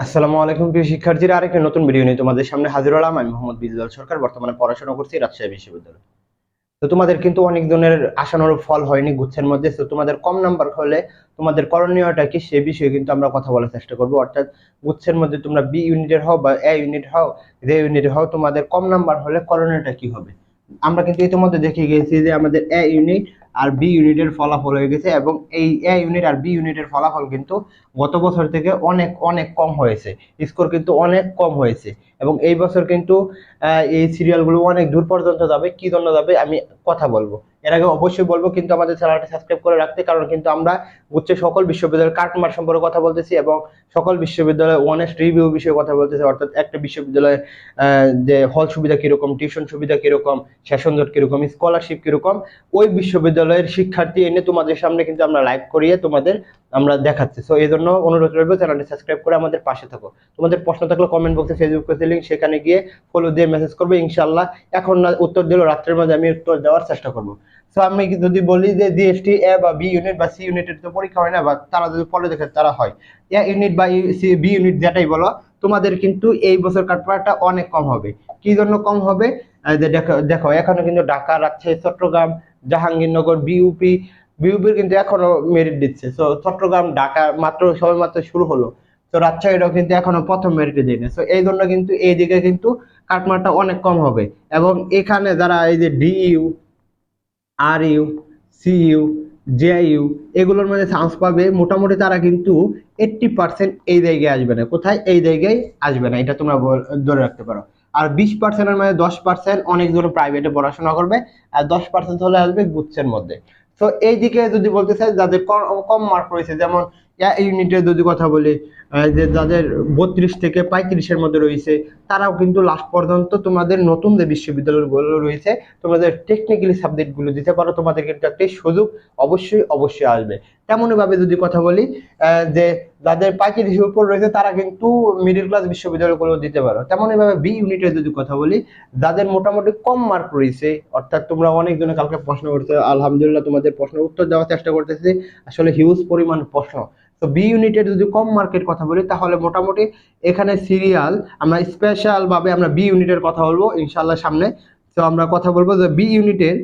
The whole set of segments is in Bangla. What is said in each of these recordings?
আসসালামু আলাইকুম, প্রিয় শিক্ষার্থীরা। আরেকটি নতুন ভিডিও নিয়ে তোমাদের সামনে হাজির হলাম। আমি মোহাম্মদ বিজলাল সরকার। বর্তমানে পড়াশোনা করছি রাজশাহী বিশ্ববিদ্যালয়ে। তো তোমাদের কিন্তু অনেক ধরনের আশানুরূপ ফল হয়নি গুচ্ছের মধ্যে। তো তোমাদের কম নাম্বার হলে তোমাদের করণীয়টা কি সে বিষয়ে কিন্তু আমরা কথা বলার চেষ্টা করব। অর্থাৎ গুচ্ছের মধ্যে তোমরা বি ইউনিটের হও বা এ ইউনিট হও যে ইউনিটের হও, তোমাদের কম নাম্বার হলে করণীয়টা কি হবে? আমরা কিন্তু ইতিমধ্যে দেখে গিয়েছি যে আমাদের এ ইউনিট আর বি ইউনিটের ফলাফল হয়ে গেছে এবং এই এ ইউনিট আর বি ইউনিটের ফলাফল কিন্তু গত বছর থেকে অনেক অনেক কম হয়েছে। স্কোর কিন্তু অনেক কম হয়েছে। এবং এই বছর কিন্তু এই সিরিয়ালগুলো অনেক দূর পর্যন্ত যাবে। কি জন্য যাবে, আমি কথা বলব। এর আগে অবশ্যই বলব, কিন্তু আমাদের চ্যানেলটা সাবস্ক্রাইব করে রাখতে, কারণ কিন্তু আমরা উচ্চ সকল বিশ্ববিদ্যালয়ের কাটমার সম্পর্কে কথা বলতেছি এবং সকল বিশ্ববিদ্যালয়ে ওয়ানেস্ট রিভিউ বিষয়ে কথা বলতেছি। অর্থাৎ একটা বিশ্ববিদ্যালয়ে যে হল সুবিধা কীরকম টিউশন সুবিধা কীরকম সেশন জট কীরকম স্কলারশিপ কীরকম, ওই বিশ্ববিদ্যালয়ের শিক্ষার্থী এনে তোমাদের সামনে কিন্তু আমরা লাইভ করিয়ে তোমাদের আমরা দেখাচ্ছি। সো এই জন্য অনুরোধ রইব চ্যানেলটি সাবস্ক্রাইব করে আমাদের পাশে থাকো। তোমাদের প্রশ্ন থাকলে কমেন্ট বক্সে ফেসবুক পেজে লিঙ্ক সেখানে গিয়ে ফলো দিয়ে মেসেজ করবে। ইনশাল্লাহ এখন না উত্তর দিলেও রাত্রের মধ্যে আমি উত্তর দেওয়ার চেষ্টা করব। সো আমি যদি বলি যে জিএসটি এ বা বি ইউনিট বা সি ইউনিটের তো পরীক্ষা হয় না বা তারা যদি পরে দেখে তারা হয়। এ ইউনিট বা সি বি ইউনিট যেটাই বলো, তোমাদের কিন্তু এই বছর কাটপাটা অনেক কম হবে। কি জন্য কম হবে? দেখো দেখো, এখনও কিন্তু ঢাকা রাজশাহী চট্টগ্রাম জাহাঙ্গীরনগর বিউপি বিউপির কিন্তু এখনও মেরিট দিচ্ছে। তো চট্টগ্রাম, ঢাকা মাত্র সবে মাত্র শুরু হলো। তো রাজশাহীটাও কিন্তু এখনও প্রথম মেরিটে দেয়নি তো এই জন্য কিন্তু এই দিকে কিন্তু কাটমারটা অনেক কম হবে। এবং এখানে যারা এই যে DU R U C U J U এগুলোর মধ্যে চান্স পাবে, মোটামুটি তারা কিন্তু এইট্টি পার্সেন্ট এই জায়গায় আসবে না। কোথায়? এই জায়গায় আসবে না। এটা তোমরা ধরে রাখতে পারো। আর বিশ পার্সেন্টের মধ্যে দশ পার্সেন্ট অনেক অনেকজন প্রাইভেটে পড়াশোনা করবে, আর দশ পার্সেন্ট হলে আসবে গুচ্ছের মধ্যে। তো এই দিকে যদি বলতে চাই, যাদের কম মার্ক রয়েছে, যেমন ইউনিটের যদি কথা বলি যে যাদের বত্রিশ থেকে পঁয়ত্রিশের মধ্যে রয়েছে, তারাও কিন্তু লাস্ট পর্যন্ত তোমাদের নতুন যে বিশ্ববিদ্যালয়গুলো রয়েছে, তোমাদের টেকনিক্যালি সাবজেক্টগুলো দিতে পারো তোমাদের কিন্তু একটা সুযোগ অবশ্যই অবশ্যই আসবে। তেমনই ভাবে যদি কথা বলি যে যাদের পঁয়ত্রিশের উপর রয়েছে, তারা কিন্তু মিডিল ক্লাস বিশ্ববিদ্যালয়গুলো দিতে পারো। তেমনই ভাবে বি ইউনিটের যদি কথা বলি, যাদের মোটামুটি কম মার্ক রয়েছে, অর্থাৎ তোমরা অনেকজনে কালকে প্রশ্ন করতে আলহামদুলিল্লাহ তোমাদের প্রশ্নের উত্তর দেওয়ার চেষ্টা করতেছি, আসলে হিউজ পরিমাণ প্রশ্ন। তো বি ইউনিটের যদি কম মার্কের কথা বলি, তাহলে মোটামুটি এখানে সিরিয়াল আমরা স্পেশাল ভাবে আমরা বি ইউনিটের কথা বলব ইনশাল্লাহ সামনে। তো আমরা কথা বলব যে বি ইউনিটের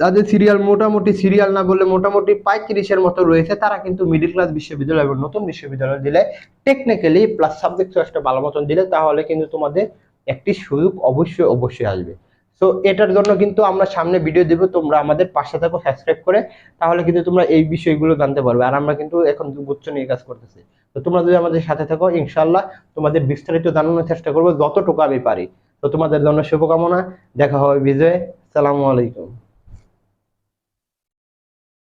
তাদের সিরিয়াল মোটামুটি সিরিয়াল না বললে মোটামুটি পঁয়ত্রিশের মতো রয়েছে, তারা কিন্তু মিডিল ক্লাস বিশ্ববিদ্যালয় এবং নতুন বিশ্ববিদ্যালয় দিলে টেকনিক্যালি প্লাস সাবজেক্ট চয়েসটা ভালো মতন দিলে, তাহলে কিন্তু তোমাদের একটি সুযোগ অবশ্যই অবশ্যই আসবে। সো এটার জন্য কিন্তু আমরা সামনে ভিডিও দেব, তোমরা আমাদের পাশে থাকো সাবস্ক্রাইব করে, তাহলে কিন্তু তোমরা এই বিষয়গুলো জানতে পারবে। আর আমরা কিন্তু এখন গুচ্ছ নিয়ে কাজ করতেছি। তো তোমরা যদি আমাদের সাথে থাকো ইনশাল্লাহ তোমাদের বিস্তারিত জানানোর চেষ্টা করব, যতটুকু আমি পারি। তো তোমাদের জন্য শুভকামনা, দেখা হবে বিজয়। সালামু আলাইকুম।